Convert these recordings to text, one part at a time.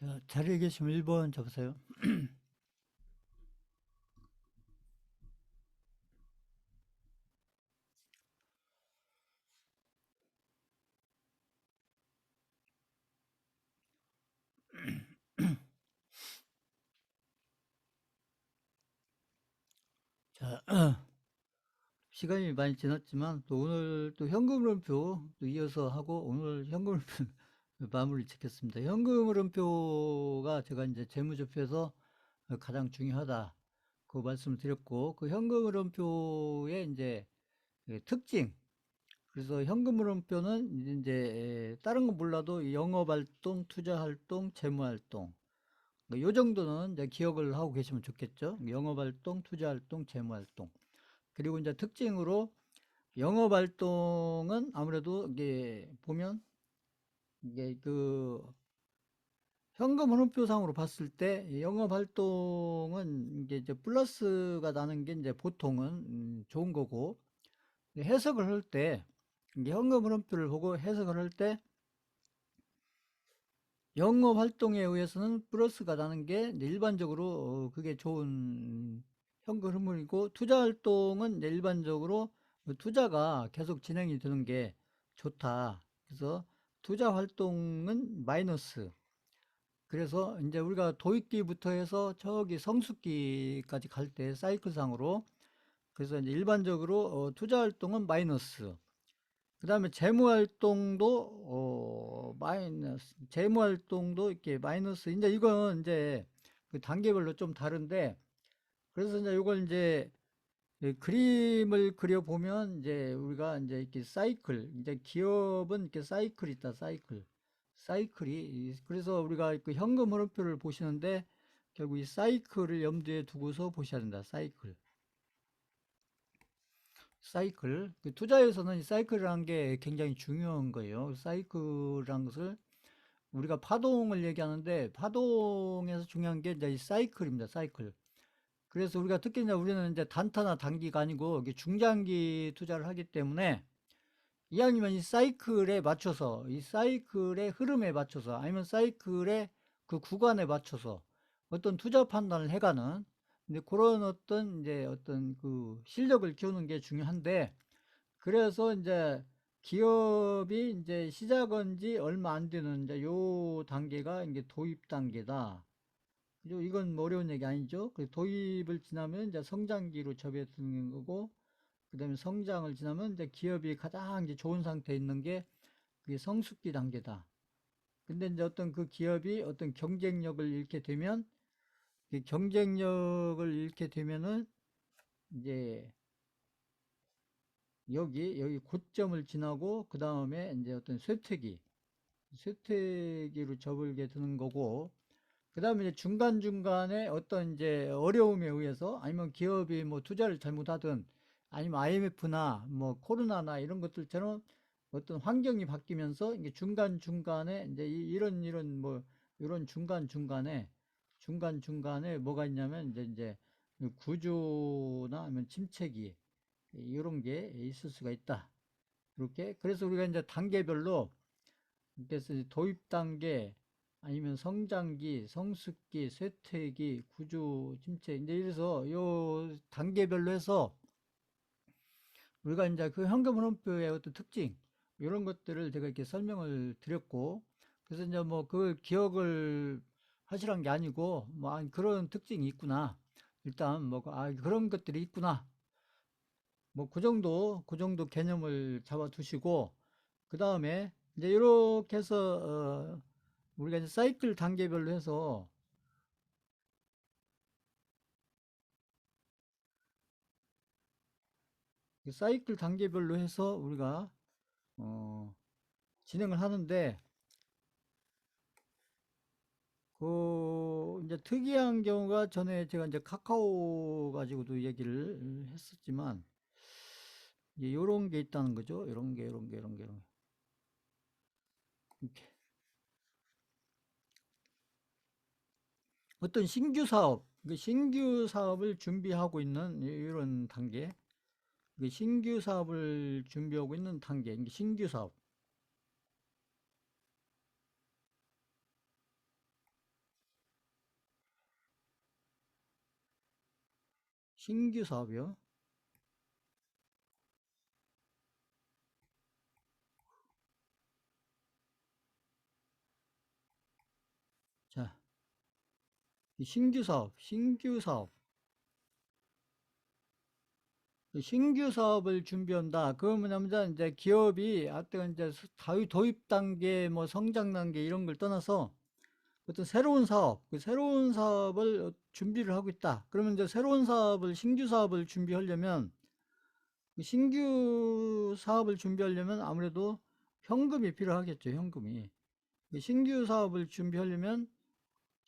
자, 자리에 계시면 1번 잡으세요. 자, 시간이 많이 지났지만 또 오늘 또 현금흐름표 또 이어서 하고 오늘 현금흐름표 마무리 짓겠습니다. 현금 흐름표가 제가 이제 재무제표에서 가장 중요하다 그 말씀을 드렸고 그 현금 흐름표의 이제 그 특징 그래서 현금 흐름표는 이제 다른 건 몰라도 영업 활동, 투자 활동, 재무 활동 뭐요 정도는 이제 기억을 하고 계시면 좋겠죠. 영업 활동, 투자 활동, 재무 활동. 그리고 이제 특징으로 영업 활동은 아무래도 이게 보면 이게 그 현금 흐름표상으로 봤을 때 영업 활동은 이게 이제 플러스가 나는 게 이제 보통은 음, 좋은 거고 해석을 할 때 현금 흐름표를 보고 해석을 할 때 영업 활동에 의해서는 플러스가 나는 게 일반적으로 어, 그게 좋은 현금 흐름이고 투자 활동은 일반적으로 그 투자가 계속 진행이 되는 게 좋다. 그래서 투자 활동은 마이너스. 그래서 이제 우리가 도입기부터 해서 저기 성숙기까지 갈 때 사이클상으로 그래서 이제 일반적으로 어, 투자 활동은 마이너스. 그 다음에 재무활동도, 어, 마이너스, 재무활동도 이렇게 마이너스. 이제 이건 이제 그 단계별로 좀 다른데, 그래서 이제 이걸 이제 이 그림을 그려보면 이제 우리가 이제 이렇게 사이클, 이제 기업은 이렇게 사이클이 있다, 사이클. 사이클이. 그래서 우리가 그 현금 흐름표를 보시는데, 결국 이 사이클을 염두에 두고서 보셔야 된다, 사이클. 사이클. 그 투자에서는 이 사이클이라는 게 굉장히 중요한 거예요. 사이클이라는 것을 우리가 파동을 얘기하는데 파동에서 중요한 게 이제 이 사이클입니다. 사이클. 그래서 우리가 특히 이제 우리는 이제 단타나 단기가 아니고 중장기 투자를 하기 때문에 이왕이면 이 사이클에 맞춰서 이 사이클의 흐름에 맞춰서 아니면 사이클의 그 구간에 맞춰서 어떤 투자 판단을 해가는 근데 그런 어떤 이제 어떤 그 실력을 키우는 게 중요한데 그래서 이제 기업이 이제 시작한 지 얼마 안 되는 이제 요 단계가 이제 도입 단계다. 이건 뭐 어려운 얘기 아니죠? 그 도입을 지나면 이제 성장기로 접어드는 거고, 그 다음에 성장을 지나면 이제 기업이 가장 이제 좋은 상태에 있는 게 그게 성숙기 단계다. 근데 이제 어떤 그 기업이 어떤 경쟁력을 잃게 되면 그 경쟁력을 잃게 되면은 이제 여기 여기 고점을 지나고 그 다음에 이제 어떤 쇠퇴기 쇠퇴기로 접을게 되는 거고 그 다음에 이제 중간중간에 어떤 이제 어려움에 의해서 아니면 기업이 뭐 투자를 잘못하든 아니면 IMF나 뭐 코로나나 이런 것들처럼 어떤 환경이 바뀌면서 이게 중간중간에 이제 이- 이런 이런 뭐 이런 중간중간에 중간중간에 뭐가 있냐면 이제 이제 구조나 아니면 침체기 이런 게 있을 수가 있다. 이렇게 그래서 우리가 이제 단계별로 그래서 도입 단계 아니면 성장기, 성숙기, 쇠퇴기, 구조 침체. 이제 이래서 요 단계별로 해서 우리가 이제 그 현금 흐름표의 어떤 특징 이런 것들을 제가 이렇게 설명을 드렸고 그래서 이제 뭐 그걸 기억을 하시란 게 아니고 뭐 아, 그런 특징이 있구나. 일단 뭐 아, 그런 것들이 있구나. 뭐 그 정도 그 정도 개념을 잡아 두시고 그 다음에 이제 이렇게 해서 어, 우리가 이제 사이클 단계별로 해서 그 사이클 단계별로 해서 우리가 어, 진행을 하는데 그 이제 특이한 경우가 전에 제가 이제 카카오 가지고도 얘기를 했었지만 이제 요런 게 있다는 거죠. 이런 게 이런 게 이런 게 이런 게 이렇게 어떤 신규 사업, 그 신규 사업을 준비하고 있는 이런 단계, 그 신규 사업을 준비하고 있는 단계, 신규 사업. 신규 사업이요. 신규 사업, 신규 사업. 이 신규 사업을 준비한다. 그러면 뭐냐면 이제 기업이 하여튼 이제 도입 단계, 뭐 성장 단계 이런 걸 떠나서 어떤 새로운 사업, 그 새로운 사업을 어- 준비를 하고 있다. 그러면 이제 새로운 사업을, 신규 사업을 준비하려면 그 신규 사업을 준비하려면 아무래도 현금이 필요하겠죠, 현금이. 그 신규 사업을 준비하려면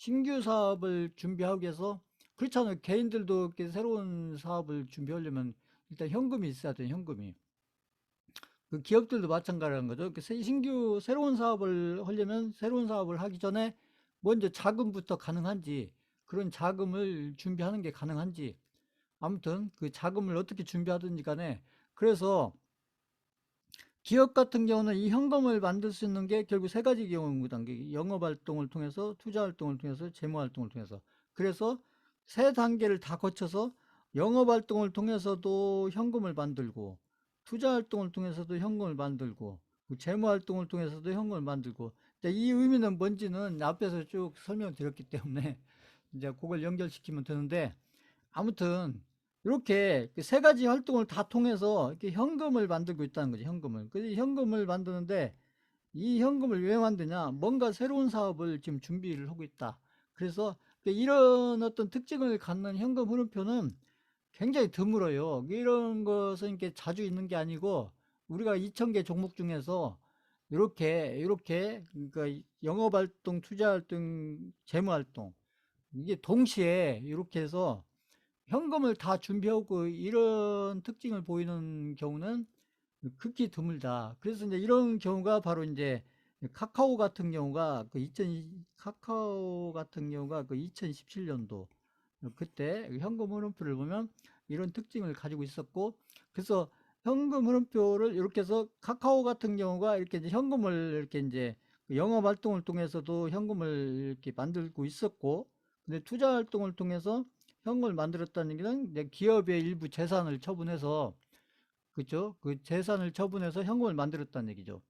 신규 사업을 준비하기 위해서 그렇잖아요. 개인들도 이렇게 새로운 사업을 준비하려면 일단 현금이 있어야 돼요, 현금이. 그 기업들도 마찬가지라는 거죠. 신규 새로운 사업을 하려면 새로운 사업을 하기 전에 먼저 자금부터 가능한지 그런 자금을 준비하는 게 가능한지 아무튼 그 자금을 어떻게 준비하든지 간에 그래서 기업 같은 경우는 이 현금을 만들 수 있는 게 결국 세 가지 경우 단계 영업 활동을 통해서 투자 활동을 통해서 재무 활동을 통해서. 그래서 세 단계를 다 거쳐서 영업 활동을 통해서도 현금을 만들고 투자 활동을 통해서도 현금을 만들고 그 재무 활동을 통해서도 현금을 만들고. 이 의미는 뭔지는 앞에서 쭉 설명드렸기 때문에 이제 그걸 연결시키면 되는데 아무튼 이렇게 그세 가지 활동을 다 통해서 이렇게 현금을 만들고 있다는 거죠. 현금을. 그래서 현금을 만드는데 이 현금을 왜 만드냐? 뭔가 새로운 사업을 지금 준비를 하고 있다. 그래서 이런 어떤 특징을 갖는 현금 흐름표는 굉장히 드물어요. 이런 것은 이렇게 자주 있는 게 아니고 우리가 2,000개 종목 중에서 이렇게 이렇게 그러니까 영업 활동, 투자 활동, 재무 활동 이게 동시에 이렇게 해서 현금을 다 준비하고 이런 특징을 보이는 경우는 극히 드물다. 그래서 이제 이런 경우가 바로 이제 카카오 같은 경우가 그 2000, 카카오 같은 경우가 그 2017년도 그때 현금 흐름표를 보면 이런 특징을 가지고 있었고 그래서 현금 흐름표를 이렇게 해서 카카오 같은 경우가 이렇게 이제 현금을 이렇게 이제 그 영업 활동을 통해서도 현금을 이렇게 만들고 있었고 근데 투자 활동을 통해서 현금을 만들었다는 이제 기업의 일부 재산을 처분해서 그죠? 그 재산을 처분해서 현금을 만들었다는 얘기죠.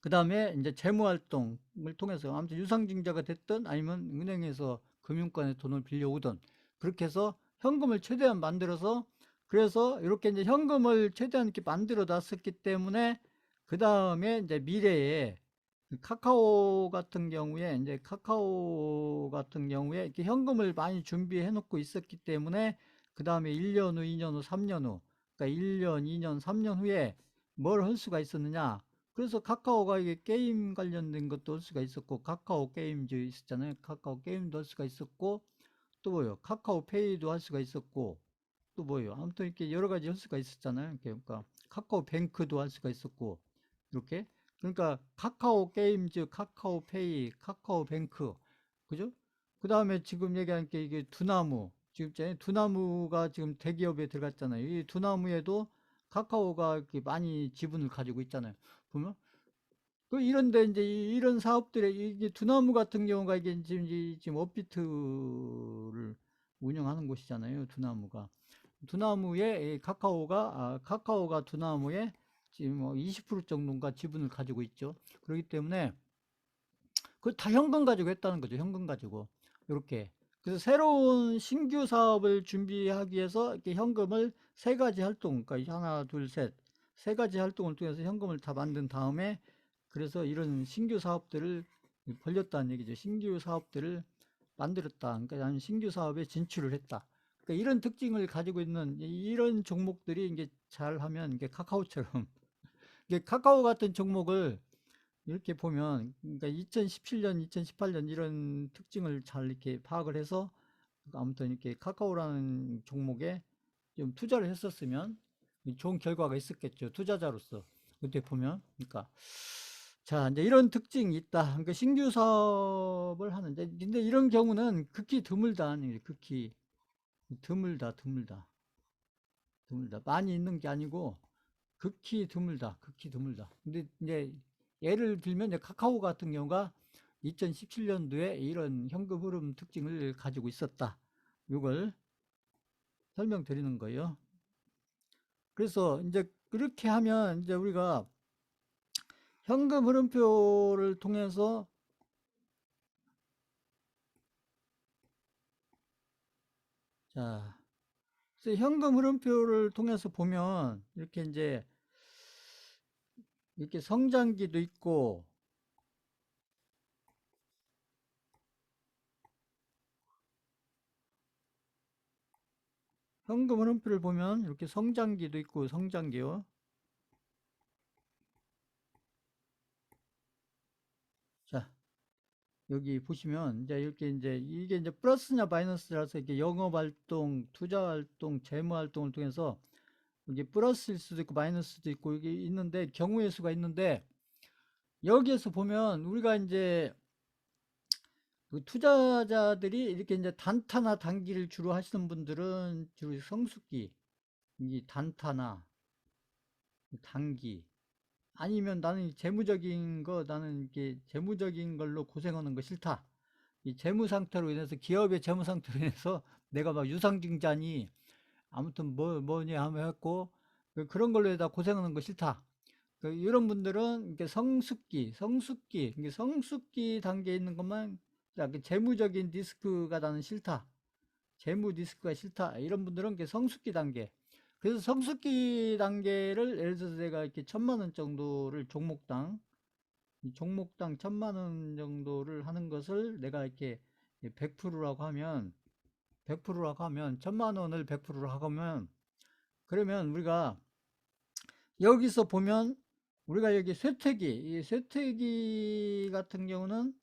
그 다음에 이제 재무 활동을 통해서 아무튼 유상증자가 됐든 아니면 은행에서 금융권에 돈을 빌려오든 그렇게 해서 현금을 최대한 만들어서 그래서 이렇게 이제 현금을 최대한 이렇게 만들어 놨었기 때문에 그 다음에 이제 미래에 카카오 같은 경우에 이제 카카오 같은 경우에 이렇게 현금을 많이 준비해 놓고 있었기 때문에 그 다음에 1년 후, 2년 후, 3년 후, 그러니까 1년, 2년, 3년 후에 뭘 할 수가 있었느냐? 그래서 카카오가 이게 게임 관련된 것도 할 수가 있었고, 카카오 게임즈 있었잖아요. 카카오 게임도 할 수가 있었고, 또 뭐요? 카카오 페이도 할 수가 있었고, 또 뭐요? 아무튼 이렇게 여러 가지 할 수가 있었잖아요. 그러니까 카카오 뱅크도 할 수가 있었고, 이렇게. 그러니까 카카오 게임 즈, 카카오 페이, 카카오 뱅크, 그죠? 그 다음에 지금 얘기한 게 이게 두나무, 지금. 두나무가 지금 대기업에 들어갔잖아요. 이 두나무에도 카카오가 이렇게 많이 지분을 가지고 있잖아요. 보면 그 이런데 이제 이- 이런 사업들에 이게 두나무 같은 경우가 이게 지금 이- 지금 업비트를 운영하는 곳이잖아요. 두나무가 두나무에 이 카카오가 아, 카카오가 두나무에 지금 뭐20% 정도인가 지분을 가지고 있죠. 그렇기 때문에 그걸 다 현금 가지고 했다는 거죠. 현금 가지고 이렇게 그래서 새로운 신규 사업을 준비하기 위해서 이렇게 현금을 세 가지 활동, 그러니까 하나, 둘, 셋, 세 가지 활동을 통해서 현금을 다 만든 다음에 그래서 이런 신규 사업들을 벌렸다는 얘기죠. 신규 사업들을 만들었다. 그러니까 신규 사업에 진출을 했다. 그러니까 이런 특징을 가지고 있는 이- 이런 종목들이 이게 잘하면 이게 카카오처럼 이게 카카오 같은 종목을 이렇게 보면 그러니까 2017년, 2018년 이런 특징을 잘 이렇게 파악을 해서 아무튼 이렇게 카카오라는 종목에 좀 투자를 했었으면 좋은 결과가 있었겠죠. 투자자로서. 그때 보면 그러니까 자, 이제 이런 특징이 있다. 그러니까 신규 사업을 하는데 근데 이런 경우는 극히 드물다. 극히 드물다. 드물다. 드물다. 많이 있는 게 아니고 극히 드물다. 극히 드물다. 근데 이제 예를 들면 이제 카카오 같은 경우가 2017년도에 이런 현금 흐름 특징을 가지고 있었다. 이걸 설명드리는 거예요. 그래서 이제 그렇게 하면 이제 우리가 현금 흐름표를 통해서 자, 현금 흐름표를 통해서 보면 이렇게 이제 이렇게 성장기도 있고 현금 흐름표를 보면 이렇게 성장기도 있고 성장기요. 자, 여기 보시면 이제 이렇게 이제 이게 이제 플러스냐 마이너스라서 이게 영업 활동, 투자 활동, 재무 활동을 통해서 이게 플러스일 수도 있고 마이너스도 있고 이게 있는데 경우의 수가 있는데 여기에서 보면 우리가 이제 그 투자자들이 이렇게 이제 단타나 단기를 주로 하시는 분들은 주로 성수기, 이 단타나 단기, 아니면 나는 이 재무적인 거, 나는 이게 재무적인 걸로 고생하는 거 싫다. 이 재무 상태로 인해서 기업의 재무 상태로 인해서 내가 막 유상증자니 아무튼 뭐 뭐니 하면 했고 그 그런 걸로 다 고생하는 거 싫다. 그 이런 분들은 이게 성숙기, 성숙기, 성숙기 단계에 있는 것만 자, 그 재무적인 리스크가 나는 싫다. 재무 리스크가 싫다. 이런 분들은 이게 성숙기 단계. 그래서 성숙기 단계를 예를 들어서 내가 이렇게 천만 원 정도를 종목당 이 종목당 천만 원 정도를 하는 것을 내가 이렇게 100%라고 하면 100%라고 하면 천만 원을 100%로 하면 그러면 우리가 여기서 보면 우리가 여기 쇠퇴기 이 쇠퇴기 같은 경우는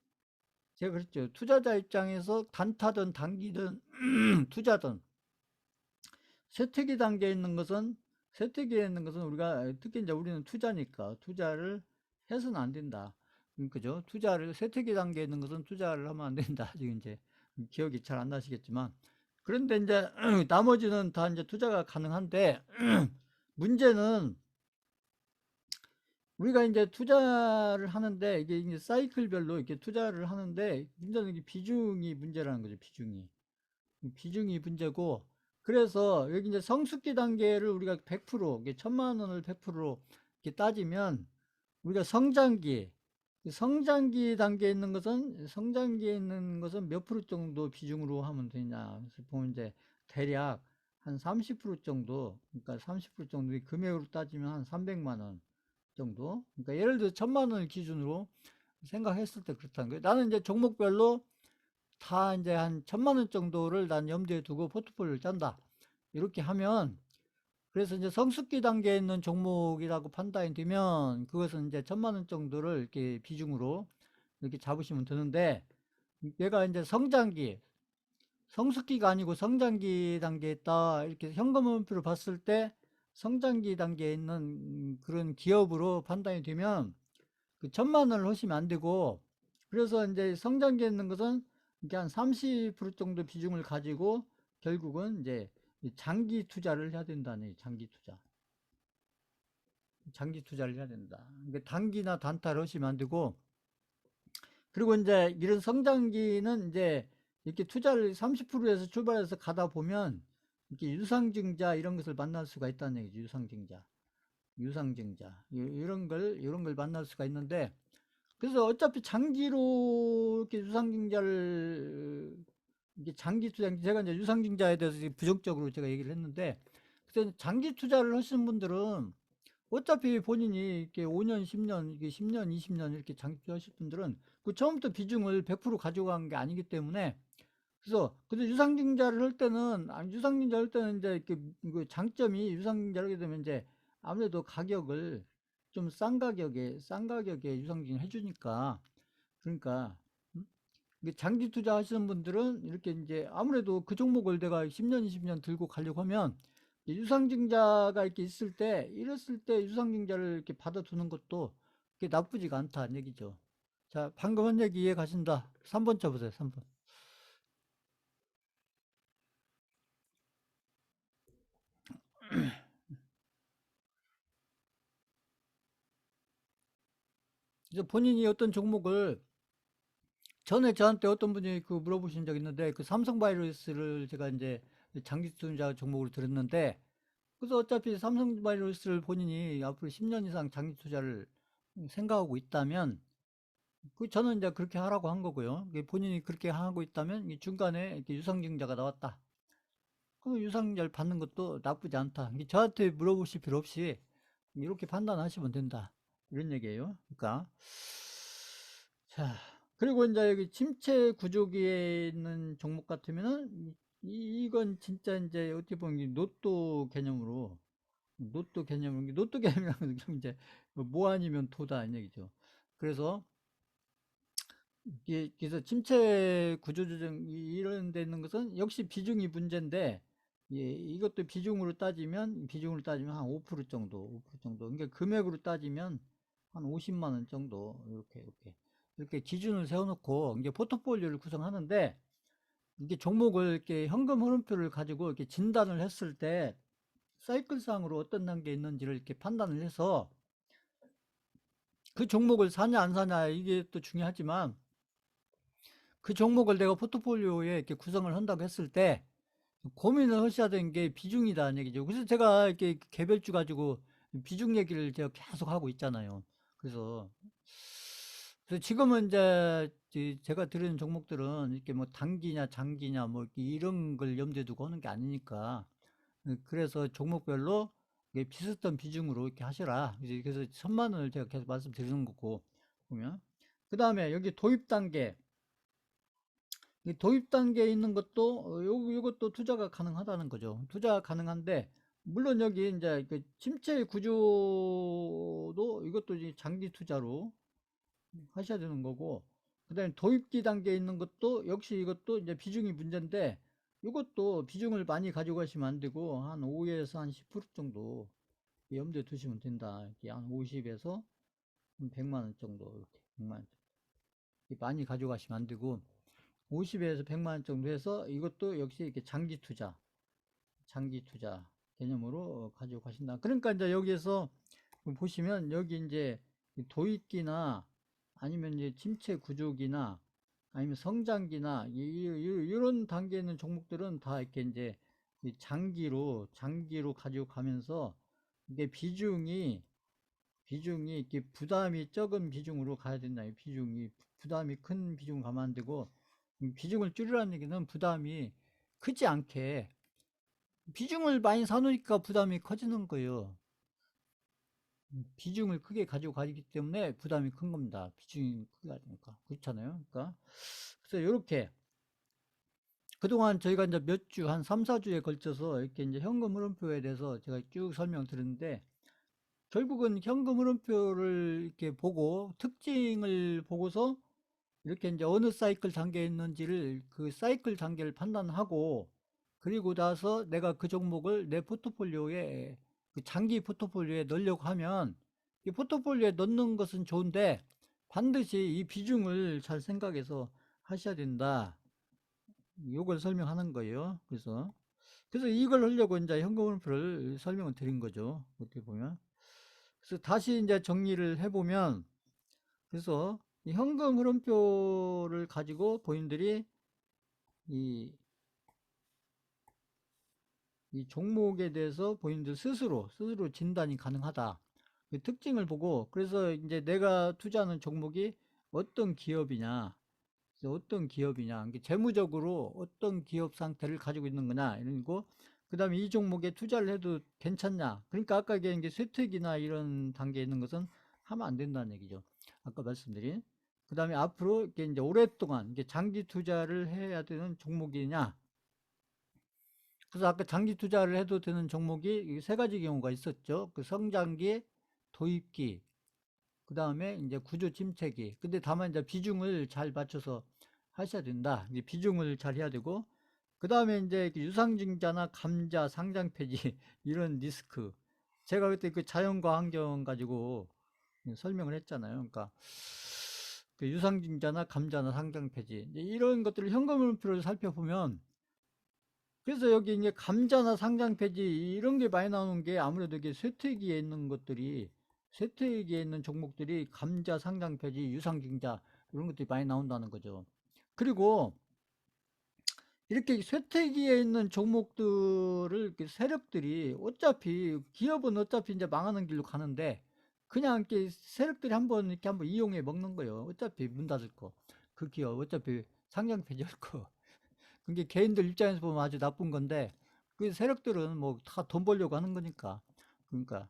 제가 그랬죠 투자자 입장에서 단타든 단기든 투자든 쇠퇴기 단계에 있는 것은 쇠퇴기에 있는 것은 우리가 특히 이제 우리는 투자니까 투자를 해서는 안 된다. 음, 그죠? 투자를 쇠퇴기 단계에 있는 것은 투자를 하면 안 된다. 지금 이제 기억이 잘 안 나시겠지만 그런데 이제 나머지는 다 이제 투자가 가능한데 문제는 우리가 이제 투자를 하는데 이게 이제 사이클별로 이렇게 투자를 하는데 문제는 비중이 문제라는 거죠. 비중이 비중이 문제고 그래서 여기 이제 성숙기 단계를 우리가 100% 이게 천만 원을 100%로 이렇게 따지면 우리가 성장기 그 성장기 단계에 있는 것은 성장기에 있는 것은 몇 프로 정도 비중으로 하면 되냐. 그래서 보면 이제 대략 한 30% 정도 그러니까 30% 정도 금액으로 따지면 한 300만 원 정도. 그러니까 예를 들어 천만 원을 기준으로 생각했을 때 그렇다는 거예요. 나는 이제 종목별로 다 이제 한 천만 원 정도를 난 염두에 두고 포트폴리오를 짠다. 이렇게 하면 그래서 이제 성숙기 단계에 있는 종목이라고 판단이 되면 그것은 이제 천만 원 정도를 이렇게 비중으로 이렇게 잡으시면 되는데 얘가 이제 성장기 성숙기가 아니고 성장기 단계에 있다 이렇게 현금흐름표를 봤을 때 성장기 단계에 있는 그런 기업으로 판단이 되면 그 천만 원을 하시면 안 되고 그래서 이제 성장기에 있는 것은 이게 한 30% 정도 비중을 가지고 결국은 이제 장기 투자를 해야 된다는 장기 투자. 장기 투자를 해야 된다. 그러니까 단기나 단타를 하시면 안 되고 그리고 이제 이런 성장기는 이제 이렇게 투자를 30%에서 출발해서 가다 보면 이렇게 유상증자 이런 것을 만날 수가 있다는 얘기죠. 유상증자. 유상증자. 이런 걸, 이런 걸 만날 수가 있는데 그래서 어차피 장기로 이렇게 유상증자를 이게 장기 투자 제가 이제 유상증자에 대해서 부정적으로 제가 얘기를 했는데 그래서 장기 투자를 하시는 분들은 어차피 본인이 이렇게 5년, 10년, 이게 10년, 20년 이렇게 장기 투자하실 분들은 그 처음부터 비중을 100% 가져간 게 아니기 때문에 그래서 근데 유상증자를 할 때는 유상증자 할 때는 이제 이렇게 그 장점이 유상증자를 하게 되면 이제 아무래도 가격을 좀 싼 가격에 싼 가격에 유상증 해주니까 그러니까 음? 장기 투자 하시는 분들은 이렇게 이제 아무래도 그 종목을 내가 10년 20년 들고 가려고 하면 유상증자가 이렇게 있을 때 이랬을 때 유상증자를 이렇게 받아두는 것도 그게 나쁘지가 않다는 얘기죠. 자 방금 한 얘기 이해 가신다. 3번 쳐보세요. 3번. 그래서 본인이 어떤 종목을 전에 저한테 어떤 분이 그 물어보신 적 있는데 그 삼성 바이오로스를 제가 이제 장기 투자 종목으로 들었는데 그래서 어차피 삼성 바이오로스를 본인이 앞으로 10년 이상 장기 투자를 생각하고 있다면 그 저는 이제 그렇게 하라고 한 거고요. 본인이 그렇게 하고 있다면 이 중간에 이렇게 유상증자가 나왔다. 그 유상증자를 받는 것도 나쁘지 않다. 저한테 물어보실 필요 없이 이렇게 판단하시면 된다. 이런 얘기예요. 그러니까 자 그리고 이제 여기 침체 구조기에 있는 종목 같으면은 이, 이건 진짜 이제 어떻게 보면 이 로또 개념으로 로또 개념으로 로또 개념이라는 게 이제 뭐 아니면 도다 이 얘기죠. 그래서 그래서 침체 구조조정 이- 이런 데 있는 것은 역시 비중이 문제인데 예, 이것도 비중으로 따지면 비중으로 따지면 한 5% 정도 5% 정도. 그러니까 금액으로 따지면 한 50만 원 정도. 이렇게 이렇게 이렇게 기준을 세워놓고 이제 포트폴리오를 구성하는데 이게 종목을 이렇게 현금 흐름표를 가지고 이렇게 진단을 했을 때 사이클상으로 어떤 단계에 있는지를 이렇게 판단을 해서 그 종목을 사냐 안 사냐 이게 또 중요하지만 그 종목을 내가 포트폴리오에 이렇게 구성을 한다고 했을 때 고민을 하셔야 되는 게 비중이다는 얘기죠. 그래서 제가 이렇게 개별주 가지고 비중 얘기를 제가 계속 하고 있잖아요. 그래서, 그래서 지금은 이제 이 제가 들은 종목들은 이렇게 뭐 단기냐 장기냐 뭐 이런 걸 염두에 두고 하는 게 아니니까 그래서 종목별로 비슷한 비중으로 이렇게 하셔라. 이제 그래서 천만 원을 제가 계속 말씀드리는 거고 보면 그 다음에 여기 도입 단계 이 도입 단계에 있는 것도 어, 요 요것도 투자가 가능하다는 거죠. 투자가 가능한데 물론 여기 이제 그 침체 구조도 이것도 장기 투자로 하셔야 되는 거고 그다음에 도입기 단계에 있는 것도 역시 이것도 이제 비중이 문제인데 이것도 비중을 많이 가지고 가시면 안 되고 한 5에서 한 10% 정도 염두에 두시면 된다. 이렇게 한 50에서 100만 원 정도 이렇게 100만 원. 많이 가져가시면 안 되고 50에서 100만 원 정도 해서 이것도 역시 이렇게 장기 투자, 장기 투자 개념으로 가지고 가신다. 그러니까 이제 여기에서 보시면 여기 이제 도입기나 아니면 이제 침체 구조기나 아니면 성장기나 이런 단계에 있는 종목들은 다 이렇게 이제 장기로 장기로 가지고 가면서 이게 비중이 비중이 이렇게 부담이 적은 비중으로 가야 된다. 비중이 부담이 큰 비중 가면 안 되고 비중을 줄이라는 얘기는 부담이 크지 않게 비중을 많이 사놓으니까 부담이 커지는 거예요. 비중을 크게 가지고 가기 때문에 부담이 큰 겁니다. 비중이 크게 가니까 그렇잖아요. 그러니까 그래서 이렇게 그동안 저희가 이제 몇 주, 한 3, 4주에 걸쳐서 이렇게 이제 현금 흐름표에 대해서 제가 쭉 설명드렸는데 결국은 현금 흐름표를 이렇게 보고 특징을 보고서 이렇게 이제 어느 사이클 단계에 있는지를 그 사이클 단계를 판단하고 그리고 나서 내가 그 종목을 내 포트폴리오에 그 장기 포트폴리오에 넣으려고 하면 이 포트폴리오에 넣는 것은 좋은데 반드시 이 비중을 잘 생각해서 하셔야 된다. 이걸 설명하는 거예요. 그래서 그래서 이걸 하려고 이제 현금흐름표를 설명을 드린 거죠. 어떻게 보면. 그래서 다시 이제 정리를 해보면 그래서 이 현금 흐름표를 가지고 본인들이 이, 이 종목에 대해서 본인들 스스로 스스로 진단이 가능하다. 그 특징을 보고 그래서 이제 내가 투자하는 종목이 어떤 기업이냐 어떤 기업이냐 재무적으로 어떤 기업 상태를 가지고 있는 거냐 이런 거. 그 다음에 이 종목에 투자를 해도 괜찮냐. 그러니까 아까 얘기한 게 쇠퇴기나 이런 단계에 있는 것은 하면 안 된다는 얘기죠. 아까 말씀드린. 그 다음에 앞으로 이게 이제 오랫동안 이게 장기 투자를 해야 되는 종목이냐 그래서 아까 장기 투자를 해도 되는 종목이 세 가지 경우가 있었죠. 그 성장기 도입기 그 다음에 이제 구조 침체기. 근데 다만 이제 비중을 잘 맞춰서 하셔야 된다. 이제 비중을 잘 해야 되고 그 다음에 이제 유상증자나 감자 상장 폐지 이런 리스크. 제가 그때 그 자연과 환경 가지고 설명을 했잖아요. 그러니까 그 유상증자나 감자나 상장 폐지 이런 것들을 현금흐름표를 살펴보면 그래서 여기 이제 감자나 상장 폐지 이런 게 많이 나오는 게 아무래도 이게 쇠퇴기에 있는 것들이 쇠퇴기에 있는 종목들이 감자, 상장 폐지, 유상증자 이런 것들이 많이 나온다는 거죠. 그리고 이렇게 쇠퇴기에 있는 종목들을 세력들이 어차피 기업은 어차피 이제 망하는 길로 가는데 그냥 이렇게 세력들이 한번 이렇게 한번 이용해 먹는 거예요. 어차피 문 닫을 거. 그 기업 어차피 상장 폐지할 거. 그게 개인들 입장에서 보면 아주 나쁜 건데 그 세력들은 뭐 다 돈 벌려고 하는 거니까. 그러니까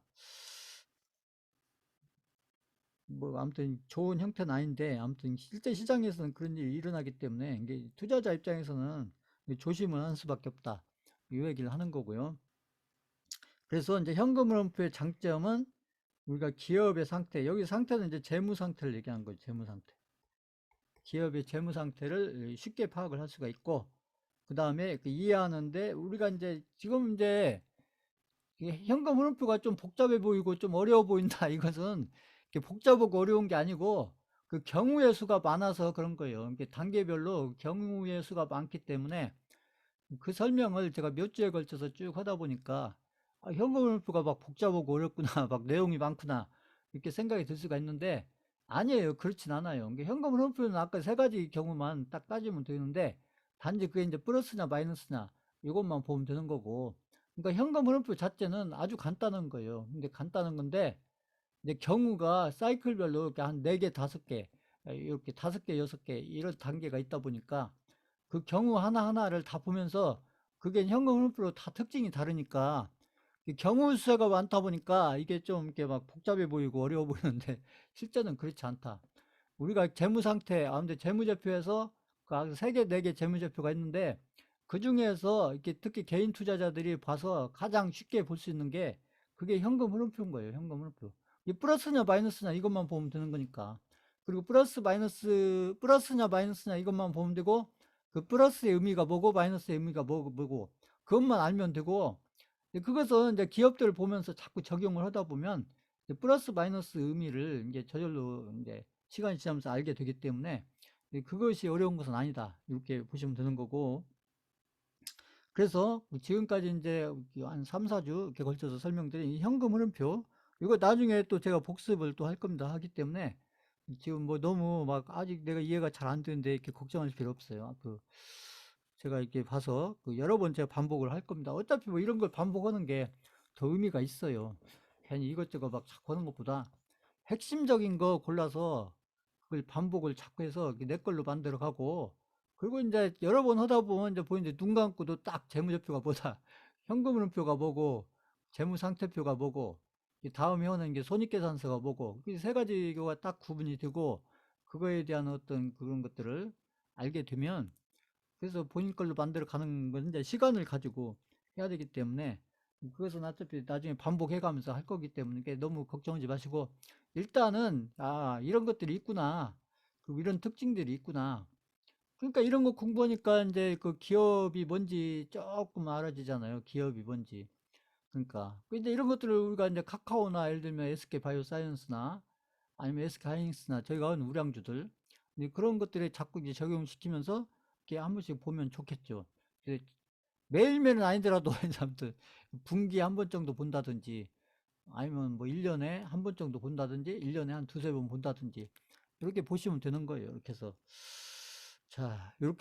뭐 아무튼 좋은 형태는 아닌데 아무튼 실제 시장에서는 그런 일이 일어나기 때문에 이게 투자자 입장에서는 조심을 하는 수밖에 없다. 이 얘기를 하는 거고요. 그래서 이제 현금 흐름표의 장점은 우리가 기업의 상태, 여기 상태는 이제 재무 상태를 얘기하는 거죠. 재무 상태. 기업의 재무 상태를 쉽게 파악을 할 수가 있고, 그 다음에 이해하는데 우리가 이제 지금 이제 현금 흐름표가 좀 복잡해 보이고 좀 어려워 보인다. 이것은 복잡하고 어려운 게 아니고 그 경우의 수가 많아서 그런 거예요. 단계별로 경우의 수가 많기 때문에 그 설명을 제가 몇 주에 걸쳐서 쭉 하다 보니까 아, 현금 흐름표가 막 복잡하고 어렵구나, 막 내용이 많구나 이렇게 생각이 들 수가 있는데 아니에요. 그렇진 않아요. 현금 흐름표는 아까 세 가지 경우만 딱 따지면 되는데 단지 그게 이제 플러스냐 마이너스냐 이것만 보면 되는 거고 그러니까 현금 흐름표 자체는 아주 간단한 거예요. 근데 간단한 건데 이제 경우가 사이클별로 이렇게 한 네 개, 다섯 개, 이렇게 다섯 개, 여섯 개 이런 단계가 있다 보니까 그 경우 하나하나를 다 보면서 그게 현금 흐름표로 다 특징이 다르니까 이 경우 수가 많다 보니까 이게 좀 이렇게 막 복잡해 보이고 어려워 보이는데 실제는 그렇지 않다. 우리가 재무 상태, 아 근데 재무제표에서 그 세 개, 네 개 재무제표가 있는데 그 중에서 이렇게 특히 개인 투자자들이 봐서 가장 쉽게 볼 수 있는 게 그게 현금 흐름표인 거예요. 현금 흐름표. 이 플러스냐 마이너스냐 이것만 보면 되는 거니까. 그리고 플러스 마이너스 플러스냐 마이너스냐 이것만 보면 되고 그 플러스의 의미가 뭐고 마이너스의 의미가 뭐- 뭐고 그것만 알면 되고 그것은 이제 기업들을 보면서 자꾸 적용을 하다 보면 플러스 마이너스 의미를 이제 저절로 이제 시간이 지나면서 알게 되기 때문에 그것이 어려운 것은 아니다. 이렇게 보시면 되는 거고. 그래서 지금까지 이제 한 3, 4주 이렇게 걸쳐서 설명드린 이 현금 흐름표 이거 나중에 또 제가 복습을 또 할 겁니다. 하기 때문에 지금 뭐 너무 막 아직 내가 이해가 잘 안 되는데 이렇게 걱정할 필요 없어요. 그 제가 이렇게 봐서 그 여러 번 제가 반복을 할 겁니다. 어차피 뭐 이런 걸 반복하는 게 더 의미가 있어요. 괜히 이것저것 막 자꾸 하는 것보다 핵심적인 거 골라서 반복을 자꾸 해서 내 걸로 만들어 가고 그리고 이제 여러 번 하다 보면 이제 보이는데 눈 감고도 딱 재무제표가 뭐다. 현금 흐름표가 뭐고 재무상태표가 이 다음에 오는 게 손익계산서가 뭐고 이 세 가지가 딱 구분이 되고 그거에 대한 어떤 그런 것들을 알게 되면 그래서 본인 걸로 만들어 가는 건 이제 시간을 가지고 해야 되기 때문에 그것은 어차피 나중에 반복해 가면서 할 거기 때문에 너무 걱정하지 마시고 일단은 아 이런 것들이 있구나. 그 이런 특징들이 있구나. 그러니까 이런 거 공부하니까 이제 그 기업이 뭔지 조금 알아지잖아요. 기업이 뭔지. 그러니까. 근데 이런 것들을 우리가 이제 카카오나 예를 들면 SK 바이오사이언스나 아니면 SK 하이닉스나 저희가 하는 우량주들 그런 것들에 자꾸 이제 적용시키면서 이렇게 한 번씩 보면 좋겠죠. 매일매일은 아니더라도 아무튼 분기에 한 번 정도 본다든지 아니면 뭐 1년에 한 번 정도 본다든지 1년에 한 두세 번 본다든지 이렇게 보시면 되는 거예요. 이렇게 해서 자, 이렇게